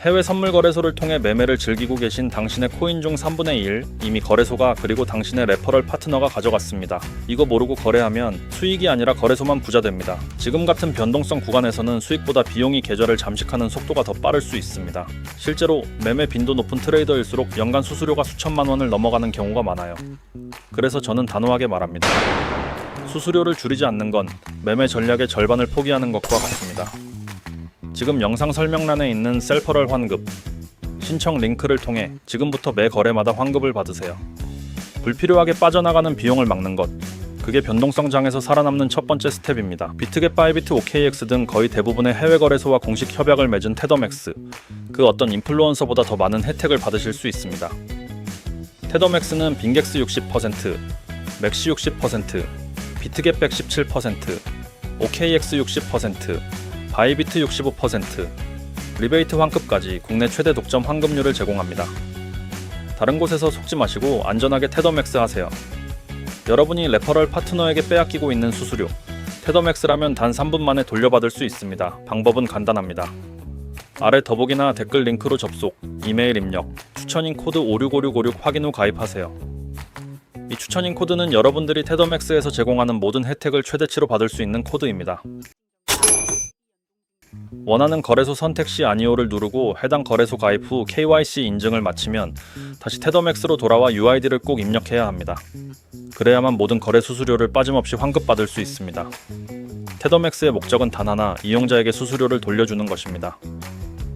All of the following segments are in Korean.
해외 선물 거래소를 통해 매매를 즐기고 계신 당신의 코인 중 3분의 1 이미 거래소가 그리고 당신의 레퍼럴 파트너가 가져갔습니다. 이거 모르고 거래하면 수익이 아니라 거래소만 부자 됩니다. 지금 같은 변동성 구간에서는 수익보다 비용이 계좌를 잠식하는 속도가 더 빠를 수 있습니다. 실제로 매매 빈도 높은 트레이더일수록 연간 수수료가 수천만 원을 넘어가는 경우가 많아요. 그래서 저는 단호하게 말합니다. 수수료를 줄이지 않는 건 매매 전략의 절반을 포기하는 것과 같습니다. 지금 영상 설명란에 있는 셀퍼럴 환급 신청 링크를 통해 지금부터 매 거래마다 환급을 받으세요. 불필요하게 빠져나가는 비용을 막는 것. 그게 변동성 장에서 살아남는 첫 번째 스텝입니다. 비트겟, 바이비트, OKX 등 거의 대부분의 해외 거래소와 공식 협약을 맺은 테더맥스. 그 어떤 인플루언서보다 더 많은 혜택을 받으실 수 있습니다. 테더맥스는 빈객스 60%, 맥시 60%, 비트겟 117%, OKX 60%, 바이비트 65%, 리베이트 환급까지 국내 최대 독점 환급률을 제공합니다. 다른 곳에서 속지 마시고 안전하게 테더맥스 하세요. 여러분이 레퍼럴 파트너에게 빼앗기고 있는 수수료, 테더맥스라면 단 3분 만에 돌려받을 수 있습니다. 방법은 간단합니다. 아래 더보기나 댓글 링크로 접속, 이메일 입력, 추천인 코드 565656 확인 후 가입하세요. 이 추천인 코드는 여러분들이 테더맥스에서 제공하는 모든 혜택을 최대치로 받을 수 있는 코드입니다. 원하는 거래소 선택 시 아니오를 누르고 해당 거래소 가입 후 KYC 인증을 마치면 다시 테더맥스로 돌아와 UID를 꼭 입력해야 합니다. 그래야만 모든 거래 수수료를 빠짐없이 환급받을 수 있습니다. 테더맥스의 목적은 단 하나, 이용자에게 수수료를 돌려주는 것입니다.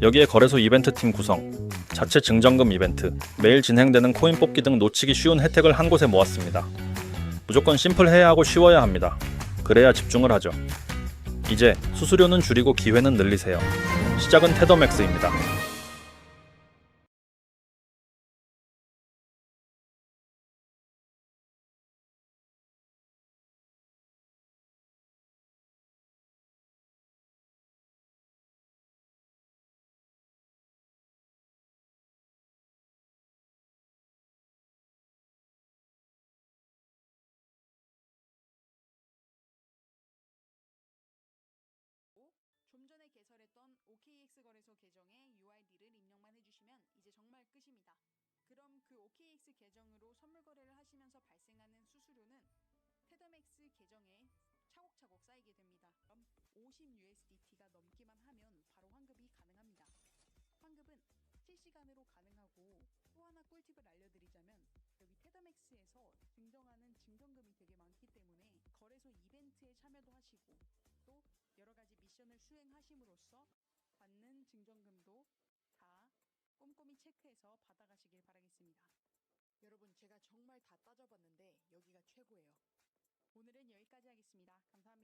여기에 거래소 이벤트 팀 구성, 자체 증정금 이벤트, 매일 진행되는 코인 뽑기 등 놓치기 쉬운 혜택을 한 곳에 모았습니다. 무조건 심플해야 하고 쉬워야 합니다. 그래야 집중을 하죠. 이제 수수료는 줄이고 기회는 늘리세요. 시작은 테더맥스입니다. OKX 거래소 계정에 UID를 입력만 해주시면 이제 정말 끝입니다. 그럼 그 OKX 계정으로 선물 거래를 하시면서 발생하는 수수료는 테더맥스 계정에 차곡차곡 쌓이게 됩니다. 그럼 50USDT가 넘기만 하면 바로 환급이 가능합니다. 환급은 실시간으로 가능하고 또 하나 꿀팁을 알려드리자면 여기 테더맥스에서 증정하는 증정금이 되게 많기 때문에 거래소 이벤트에 참여도 하시고 또 여러 가지 미션을 수행하심으로써 받는 증정금도 다 꼼꼼히 체크해서 받아가시길 바라겠습니다. 여러분 제가 정말 다 따져봤는데 여기가 최고예요. 오늘은 여기까지 하겠습니다. 감사합니다.